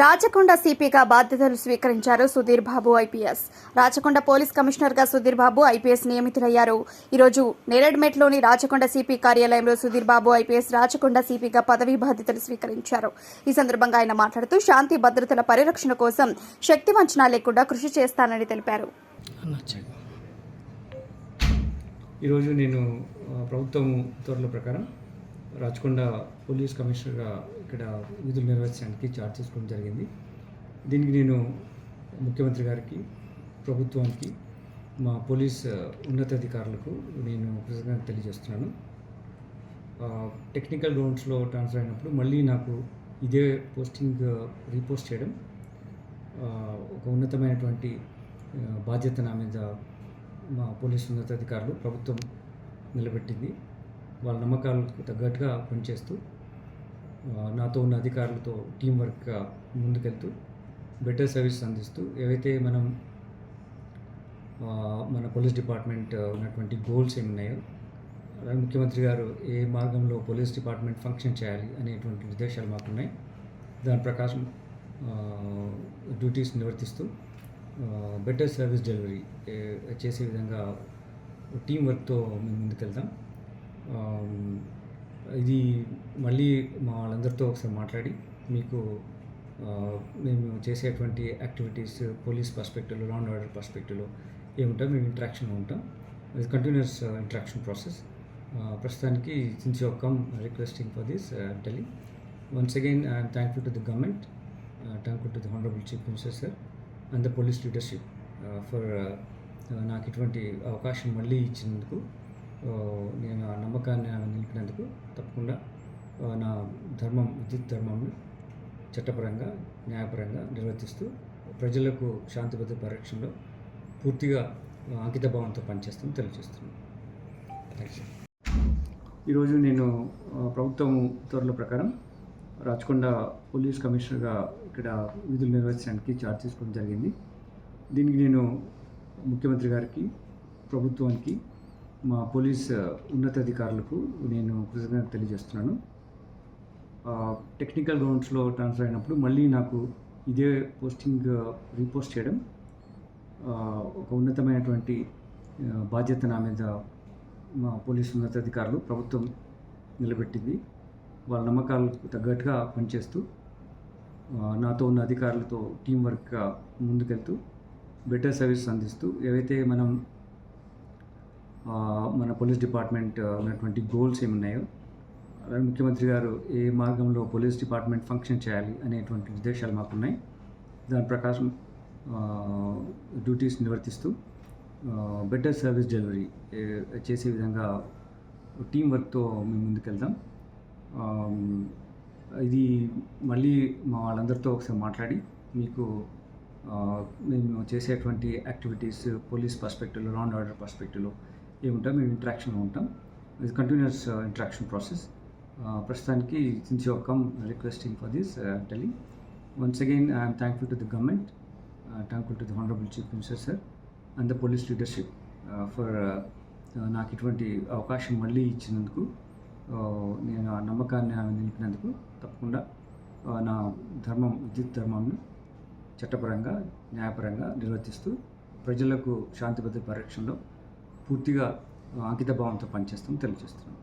రాచకొండ సిపిగా బాధ్యతలు స్వీకరించారు సుధీర్ బాబు ఐపీఎస్. రాచకొండ పోలీస్ కమిషనర్గా సుధీర్ బాబు ఐపీఎస్ నియమితులయ్యారు. ఈరోజు నేరేడ్మెట్లోని రాచకొండ సిపి కార్యాలయంలో సుధీర్ బాబు ఐపీఎస్ రాచకొండ సిపిగా పదవీ బాధ్యతలు స్వీకరించారు. ఈ సందర్భంగా ఆయన మాట్లాడుతూ శాంతి భద్రతల పరిరక్షణ కోసం శక్తి వంచన లేకుండా కృషి చేస్తానని తెలిపారు. ఈరోజు నేను ప్రభుత్వం ఉత్తర్వుల ప్రకారం రాచకొండ పోలీస్ కమిషనర్గా ఇక్కడ విధులు నిర్వహించడానికి చార్జ్ చేసుకోవడం జరిగింది. దీనికి నేను ముఖ్యమంత్రి గారికి ప్రభుత్వానికి మా పోలీస్ ఉన్నతాధికారులకు నేను కృతజ్ఞత తెలియజేస్తున్నాను. టెక్నికల్ గ్రౌండ్స్లో ట్రాన్స్ఫర్ అయినప్పుడు మళ్ళీ నాకు ఇదే పోస్టింగ్ రీపోస్ట్ చేయడం ఒక ఉన్నతమైనటువంటి బాధ్యత నా మీద మా పోలీస్ ఉన్నతాధికారులు ప్రభుత్వం నిలబెట్టింది. వాళ్ళ నమ్మకాలకు తగ్గట్టుగా పనిచేస్తూ నాతో ఉన్న అధికారులతో టీం వర్క్గా ముందుకెళ్తూ బెటర్ సర్వీస్ అందిస్తూ ఏవైతే మనం మన పోలీస్ డిపార్ట్మెంట్ ఉన్నటువంటి గోల్స్ ఏమి ఉన్నాయో అలాగే ముఖ్యమంత్రి గారు ఏ మార్గంలో పోలీస్ డిపార్ట్మెంట్ ఫంక్షన్ చేయాలి అనేటువంటి నిర్దేశాలు మాకున్నాయి. దాని ప్రకారం డ్యూటీస్ నిర్వర్తిస్తూ బెటర్ సర్వీస్ డెలివరీ చేసే విధంగా టీం వర్క్తో మేము ముందుకెళ్తాం ఇది మళ్ళీ మా వాళ్ళందరితో ఒకసారి మాట్లాడి మీకు మేము చేసేటువంటి యాక్టివిటీస్ పోలీస్ పర్స్పెక్టివ్లో లా అండ్ ఆర్డర్ పర్స్పెక్టివ్లో ఏముంటాం మేము ఇంట్రాక్షన్లో ఉంటాం. ఇది కంటిన్యూస్ ఇంట్రాక్షన్ ప్రాసెస్ ప్రస్తుతానికి since you come requesting for this Delhi once again I'm thankful to the government thankful to the honourable chief minister sir and the police leadership for నాకు ఇటువంటి అవకాశం మళ్ళీ ఇచ్చినందుకు నేను ఆ నమ్మకాన్ని నిలిపినందుకు తప్పకుండా నా ధర్మం విద్యుత్ ధర్మంను చట్టపరంగా న్యాయపరంగా నిర్వర్తిస్తూ ప్రజలకు శాంతి భద్రత పరిరక్షణలో పూర్తిగా అంకితభావంతో పనిచేస్తాను తెలియజేస్తున్నాను. ఈరోజు నేను ప్రభుత్వం ఉత్తర్వుల ప్రకారం రాచకొండ పోలీస్ కమిషనర్గా ఇక్కడ విధులు నిర్వహించడానికి చార్జ్ తీసుకోవడం జరిగింది. దీనికి నేను ముఖ్యమంత్రి గారికి ప్రభుత్వానికి మా పోలీస్ ఉన్నతాధికారులకు నేను కృతజ్ఞత తెలియజేస్తున్నాను. టెక్నికల్ గ్రౌండ్స్లో ట్రాన్స్ఫర్ అయినప్పుడు మళ్ళీ నాకు ఇదే పోస్టింగ్ రీపోస్ట్ చేయడం ఒక ఉన్నతమైనటువంటి బాధ్యత నా మీద మా పోలీసు ఉన్నతాధికారులు ప్రభుత్వం నిలబెట్టింది. వాళ్ళ నమ్మకాలకు తగ్గట్టుగా పనిచేస్తూ నాతో ఉన్న అధికారులతో టీం వర్క్గా ముందుకెళ్తూ బెటర్ సర్వీస్ అందిస్తూ ఏవైతే మనం మన పోలీస్ డిపార్ట్మెంట్ ఉన్నటువంటి గోల్స్ ఏమున్నాయో. అలాగే ముఖ్యమంత్రి గారు ఏ మార్గంలో పోలీస్ డిపార్ట్మెంట్ ఫంక్షన్ చేయాలి అనేటువంటి నిర్దేశాలు మాకున్నాయి. దాని ప్రకారం డ్యూటీస్ నిర్వర్తిస్తూ బెటర్ సర్వీస్ డెలివరీ చేసే విధంగా టీం వర్క్తో మేము ముందుకెళ్దాం. ఇది మళ్ళీ మా వాళ్ళందరితో ఒకసారి మాట్లాడి మీకు మేము చేసేటువంటి యాక్టివిటీస్ పోలీస్ పర్స్పెక్టివ్లో లా అండ్ ఆర్డర్ పర్స్పెక్టివ్లో ఏముంటాం మేము ఇంట్రాక్షన్లో ఉంటాం. ఇది కంటిన్యూస్ ఇంట్రాక్షన్ ప్రాసెస్ ప్రస్తుతానికి since you come requesting for this telling once again I'm thankful to the government thankful to the honourable chief minister sir and the police leadership for నాకు ఇటువంటి అవకాశం మళ్ళీ ఇచ్చినందుకు uh, నేను ఆ నమ్మకాన్ని ఆమె నిలిపినందుకు తప్పకుండా uh, నా ధర్మం విద్యుత్ ధర్మాన్ని చట్టపరంగా న్యాయపరంగా నిర్వర్తిస్తూ ప్రజలకు శాంతి భద్రత పరిరక్షణలో పూర్తిగా అంకిత భావంతో పనిచేస్తాం తెలియజేస్తున్నాను.